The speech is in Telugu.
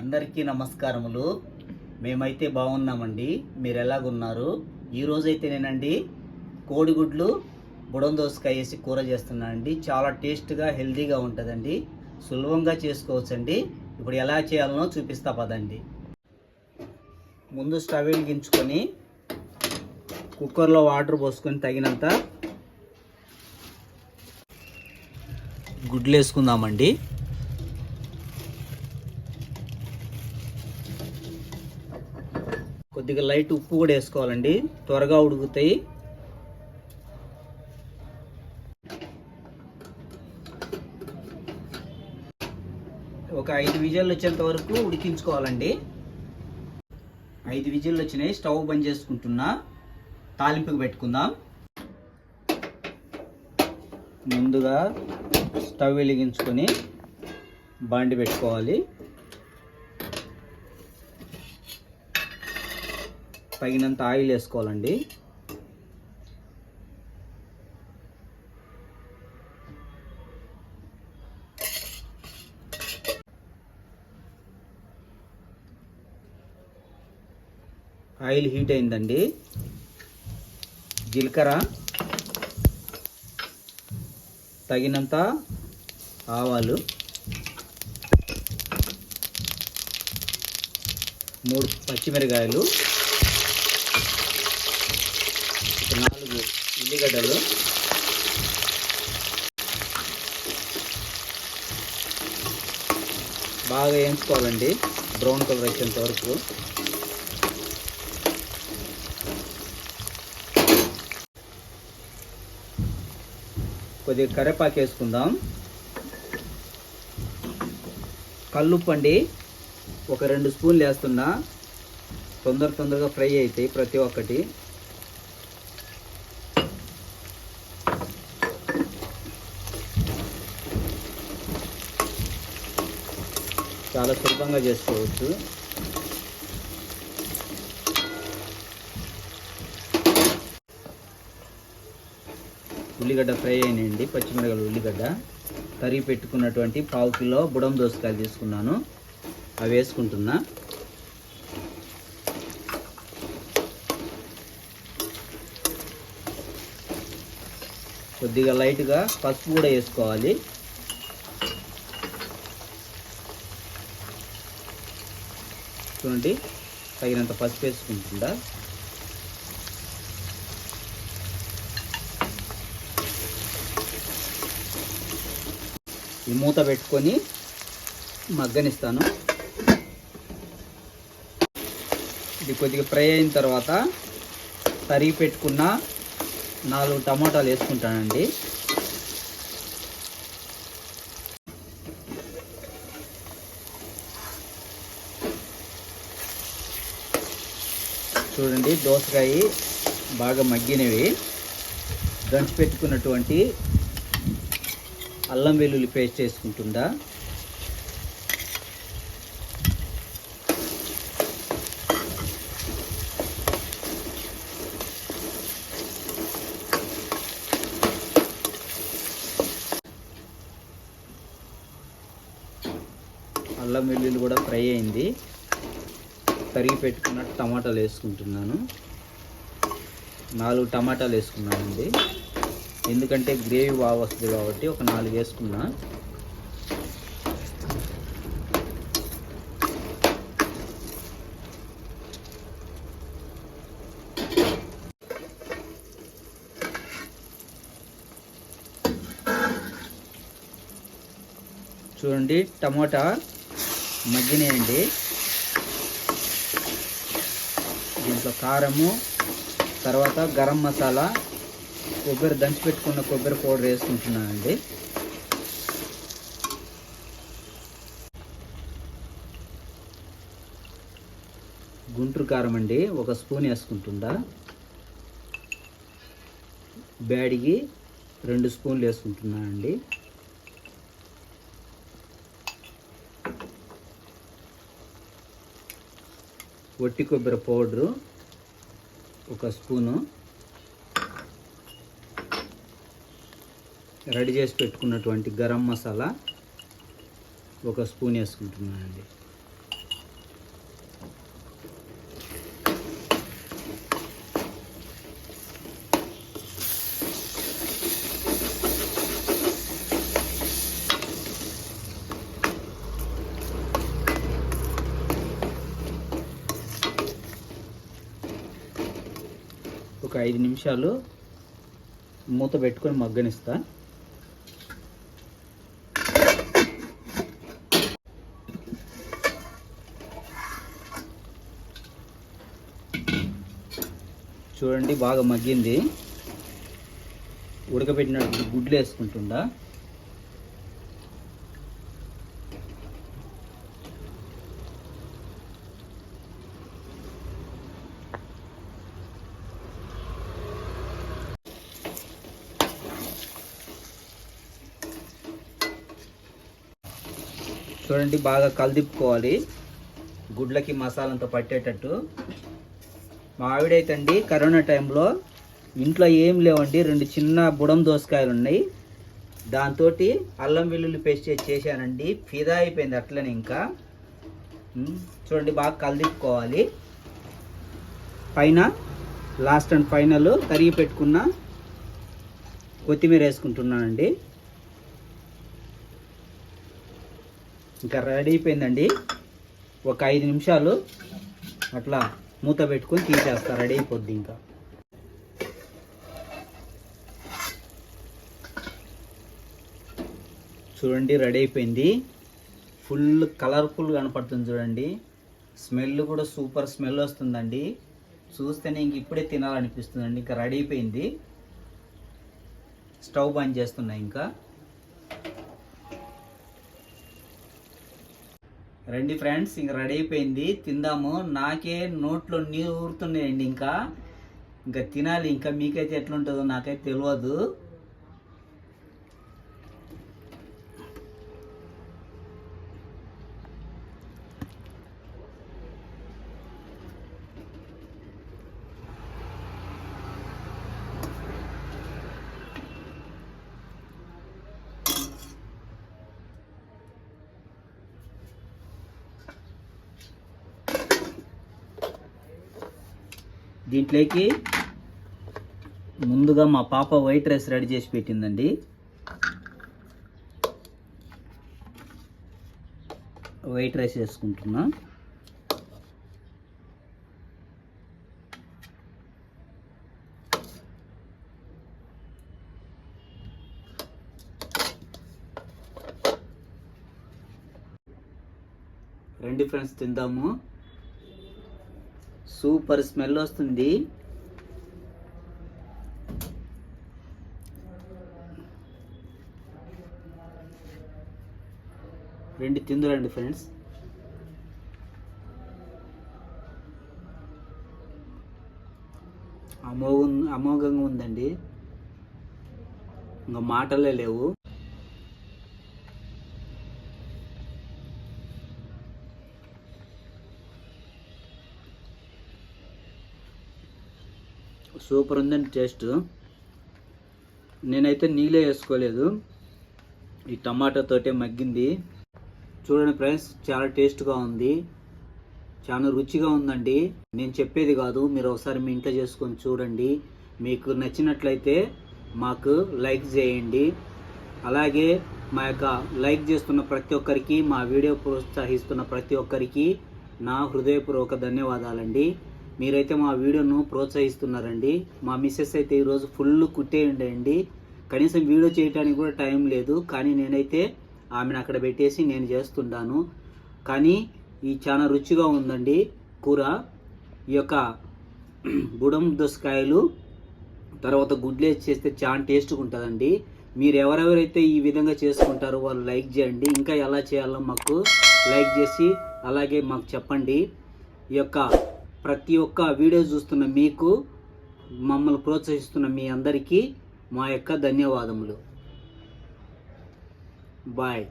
అందరికీ నమస్కారములు. మేమైతే బాగున్నామండి. మీరు ఎలాగున్నారు? ఈరోజైతే నేనండి కోడిగుడ్లు బుడం దోసకాయ వేసి కూర చేస్తున్నానండి. చాలా టేస్ట్గా హెల్దీగా ఉంటుందండి. సులభంగా చేసుకోవచ్చండి. ఇప్పుడు ఎలా చేయాలనో చూపిస్తా పదండి. ముందు స్టవ్ వెలిగించుకొని కుక్కర్లో వాటర్ పోసుకొని తగినంత గుడ్లు వేసుకుందామండి కొద్దిగా లైట్ ఉప్పు కూడా వేసుకోవాలండి. త్వరగా ఉడుకుతాయి. ఒక ఐదు విజిల్లు వచ్చేంత వరకు ఉడికించుకోవాలండి. ఐదు విజిల్లు వచ్చినాయి. స్టవ్ బంద్ చేసుకుంటున్నా. తాలింపుకి పెట్టుకుందాం. ముందుగా స్టవ్ వెలిగించుకొని బాండి పెట్టుకోవాలి. తగినంత ఆయిల్ వేసుకోవాలండి. ఆయిల్ హీట్ అయిందండి. జీలకర్ర తగినంత ఆవాలు మూడు పచ్చిమిరకాయలు ఒక నాలుగు ఉల్లిగడ్డలు. బాగా వేయించుకోవాలండి. బ్రౌన్ కలర్ వచ్చేంత వరకు. కొద్దిగా కరేపాకు వేసుకుందాం. కల్లుప్పండి ఒక రెండు స్పూన్లు వేస్తున్నా. తొందర తొందరగా ఫ్రై అవుతాయి ప్రతి ఒక్కటి. చాలా సులభంగా చేసుకోవచ్చు. ఉల్లిగడ్డ ఫ్రై అయినాయండి పచ్చిమిరపకాయలు ఉల్లిగడ్డ. తరిగి పెట్టుకున్నటువంటి పావు కిలో బుడం దోసకాయలు తీసుకున్నాను. అవి వేసుకుంటున్నా. కొద్దిగా లైట్గా పసుపు కూడా వేసుకోవాలి. చూడండి తగినంత పసుపు వేసుకుంటుందా? ఈ మూత పెట్టుకొని మగ్గనిస్తాను. ఇది కొద్దిగా ఫ్రై అయిన తర్వాత తరిగి పెట్టుకున్న నాలుగు టమాటాలు వేసుకుంటానండి. చూడండి దోసకాయ బాగా మగ్గినవి. దంచి పెట్టుకున్నటువంటి అల్లం వెల్లుల్లి పేస్ట్ వేసుకుంటుందా? అల్లం వెల్లుల్లి కూడా ఫ్రై అయింది. తరిగి పెట్టుకున్న టమాటాలు వేసుకుంటున్నాను. నాలుగు టమాటాలు వేసుకున్నానండి. ఎందుకంటే గ్రేవీ బాగా వస్తుంది కాబట్టి ఒక నాలుగు వేసుకున్నా. చూడండి టమోటా మగ్గినాయండి. దీంట్లో కారము తర్వాత గరం మసాలా కొబ్బరి దంచి పెట్టుకున్న కొబ్బరి పౌడర్ వేసుకుంటున్నానండి. గుంటూరు కారం అండి ఒక స్పూన్ వేసుకుంటుందా బ్యాడిగి రెండు స్పూన్లు వేసుకుంటున్నానండి. వట్టి కొబ్బరి పౌడరు ఒక స్పూను. రెడీ చేసి పెట్టుకున్నటువంటి గరం మసాలా ఒక స్పూన్ వేసుకుంటున్నానండి. ఐదు నిమిషాలు మూత పెట్టుకొని మగ్గనిస్తా. చూడండి బాగా మగ్గింది. ఉడకబెట్టినట్టు గుడ్లు వేసుకుంటుందా చూడండి బాగా కలదిప్పుకోవాలి. గుడ్లకి మసాలా పట్టేటట్టు. మా ఆవిడైతే అండి కరోనా టైంలో ఇంట్లో ఏం లేవండి రెండు చిన్న బుడం దోసకాయలు ఉన్నాయి దాంతో అల్లం వెల్లుల్లి పేస్ట్ చేసి చేశానండి. ఫిదా అయిపోయింది అట్లనే ఇంకా. చూడండి బాగా కలదిప్పుకోవాలి. పైన లాస్ట్ అండ్ ఫైనల్ తరిగి పెట్టుకున్న కొత్తిమీర వేసుకుంటున్నానండి. ఇంకా రెడీ అయిపోయిందండి. ఒక ఐదు నిమిషాలు అట్లా మూత పెట్టుకొని తీసేస్తా రెడీ అయిపోద్ది ఇంకా. చూడండి రెడీ అయిపోయింది. ఫుల్ కలర్ఫుల్ కనపడుతుంది చూడండి. స్మెల్ కూడా సూపర్ స్మెల్ వస్తుందండి. చూస్తేనే ఇంక ఇప్పుడే తినాలనిపిస్తుందండి. ఇంకా రెడీ అయిపోయింది. స్టవ్ బంద్ చేస్తున్నా ఇంకా. రండి ఫ్రెండ్స్ ఇంక రెడీ అయిపోయింది. తిందాము. నాకే నోట్లో నీరు ఊరుతున్నాయండి ఇంకా. ఇంకా తినాలి. ఇంకా మీకైతే ఎట్లుంటుందో నాకైతే తెలియదు. దీంట్లోకి ముందుగా మా పాప వైట్ రైస్ రెడీ చేసి పెట్టిందండి. వైట్ రైస్ వేసుకుంటున్నా. రండి ఫ్రెండ్స్ తిందాము. సూపర్ స్మెల్ వస్తుంది. రెండు తిందులండి ఫ్రెండ్స్. అమోఘ అమోఘంగా ఉందండి. ఇంకా మాటలే లేవు. సూపర్ ఉందండి టేస్ట్. నేనైతే నీళ్ళే వేసుకోలేదు. ఈ టమాటాతోటే మగ్గింది. చూడండి ఫ్రెండ్స్ చాలా టేస్ట్గా ఉంది. చాలా రుచిగా ఉందండి. నేను చెప్పేది కాదు మీరు ఒకసారి మీ ఇంట్లో చేసుకొని చూడండి. మీకు నచ్చినట్లయితే మాకు లైక్ చేయండి. అలాగే మా యొక్క లైక్ చేస్తున్న ప్రతి ఒక్కరికి మా వీడియో ప్రోత్సహిస్తున్న ప్రతి ఒక్కరికి నా హృదయపూర్వక ధన్యవాదాలండి. మీరైతే మా వీడియోను ప్రోత్సహిస్తున్నారండి. మా మిస్సెస్ అయితే ఈరోజు ఫుల్ కుట్టేయండి. కనీసం వీడియో చేయడానికి కూడా టైం లేదు. కానీ నేనైతే ఆమెను అక్కడ పెట్టేసి నేను చేస్తుంటాను. కానీ ఈ చాలా రుచిగా ఉందండి కూర. ఈ యొక్క బుడం దోసకాయలు తర్వాత గుడ్లేసి చేస్తే చాలా టేస్ట్గా ఉంటుందండి. మీరు ఎవరెవరైతే ఈ విధంగా చేసుకుంటారో వాళ్ళు లైక్ చేయండి. ఇంకా ఎలా చేయాలో మాకు లైక్ చేసి అలాగే మాకు చెప్పండి. ఈ యొక్క ప్రతి ఒక్క వీడియో చూస్తున్న మీకు మమ్మల్ని ప్రోత్సహిస్తున్న మీ అందరికీ మా యొక్క ధన్యవాదములు. బాయ్